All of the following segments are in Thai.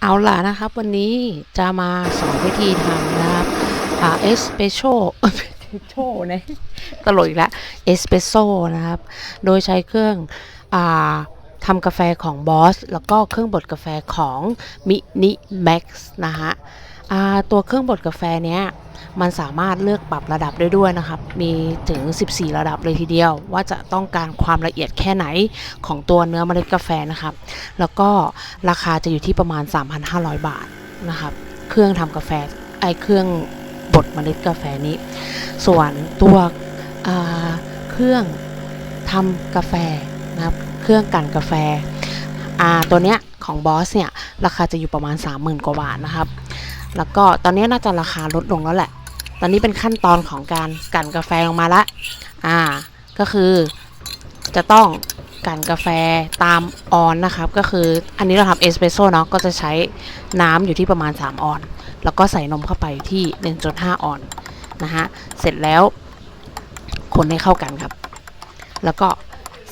เอาล่ะนะครับ วันนี้จะมาสอนวิธีทำนะครับอ่าเอสเปรสโซ่เอเปรสโชนะตลกอีกแล้วเอสเปรสโซนะครับ โดยใช้เครื่องอ่าทำกาแฟของบอสแล้วก็เครื่องบดกาแฟของมินิแม็กซ์นะฮะ ตัวเครื่องบดกาแฟเนี้ยมันสามารถเลือกปรับระดับได้ด้วยนะครับ มีถึง 14 ระดับเลยทีเดียว ว่าจะต้องการความละเอียดแค่ไหนของตัวเนื้อเมล็ดกาแฟนะครับ แล้วก็ราคาจะอยู่ที่ประมาณ 3,500 บาทนะครับ เครื่องทำกาแฟไอเครื่องบดเมล็ดกาแฟนี้ ส่วนตัวเครื่องทำกาแฟนะครับ เครื่องกันกาแฟตัวเนี้ยของบอสเนี่ยราคาจะอยู่ประมาณ 30,000 กว่าบาทนะครับ แล้วก็ตอนนี้น่าจะราคาลดลงแล้วแหละ ตอนนี้เป็นขั้นตอนของการกันกาแฟลงมาละ อ่า ก็คือจะต้องกันกาแฟตามออนนะครับ ก็คืออันนี้เราทำเอสเปรสโซ่เนาะ ก็จะใช้น้ำอยู่ที่ประมาณ 3 ออน แล้วก็ใส่นมเข้าไปที่ 1.5 ออนนะฮะ เสร็จแล้วคนให้เข้ากันครับ แล้วก็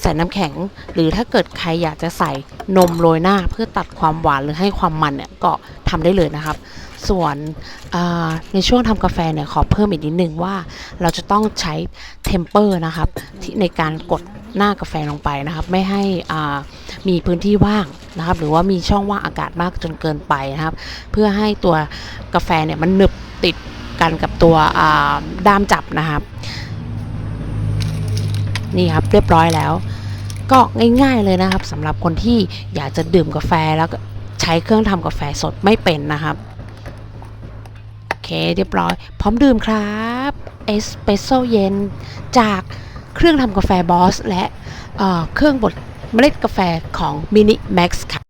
ใส่น้ำแข็ง หรือถ้าเกิดใครอยากจะใส่นมโรยหน้าเพื่อตัดความหวานหรือให้ความมันเนี่ยก็ทำได้เลยนะครับ ส่วนในช่วงทำกาแฟเนี่ยขอเพิ่มอีกนิดนึงว่าเราจะต้องใช้เทมเปอร์นะครับที่ในการกดหน้ากาแฟลงไปนะครับ ไม่ให้มีพื้นที่ว่างนะครับ หรือว่ามีช่องว่างอากาศมากจนเกินไปนะครับ เพื่อให้ตัวกาแฟเนี่ยมันหนึบติดกันกับตัวด้ามจับนะครับ นี่ครับเรียบร้อยแล้ว ก็ง่ายๆเลยนะครับสำหรับคนที่อยากจะดื่มกาแฟแล้วก็ใช้เครื่องทำกาแฟสดไม่เป็นนะครับ เคเรียบร้อย พร้อมดื่มครับเอสเปรสโซเย็นจากเครื่องทำกาแฟบอส และเเครื่องบดเมล็ดกาแฟของมินิแม็กซ์ค่ะ